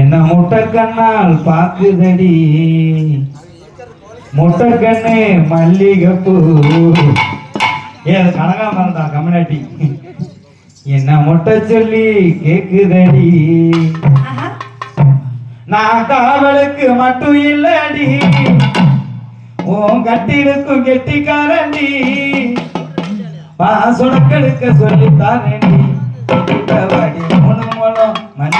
என்ன முட்டை கண்ணால் பாக்குதடி முட்டை கண்ணு மல்லிகைப்பூ. ஏ அது கனகாமரம் தான் கம்யூனிட்டி என்ன முட்டை சொல்லி கேக்குதடி. நான் காவலுக்கு மட்டும் இல்லடி. உன் கட்டிலுக்கும் கெட்டிக்காரண்டி. பாசுடக்கெடுக்க சொல்லித்தாரண்டி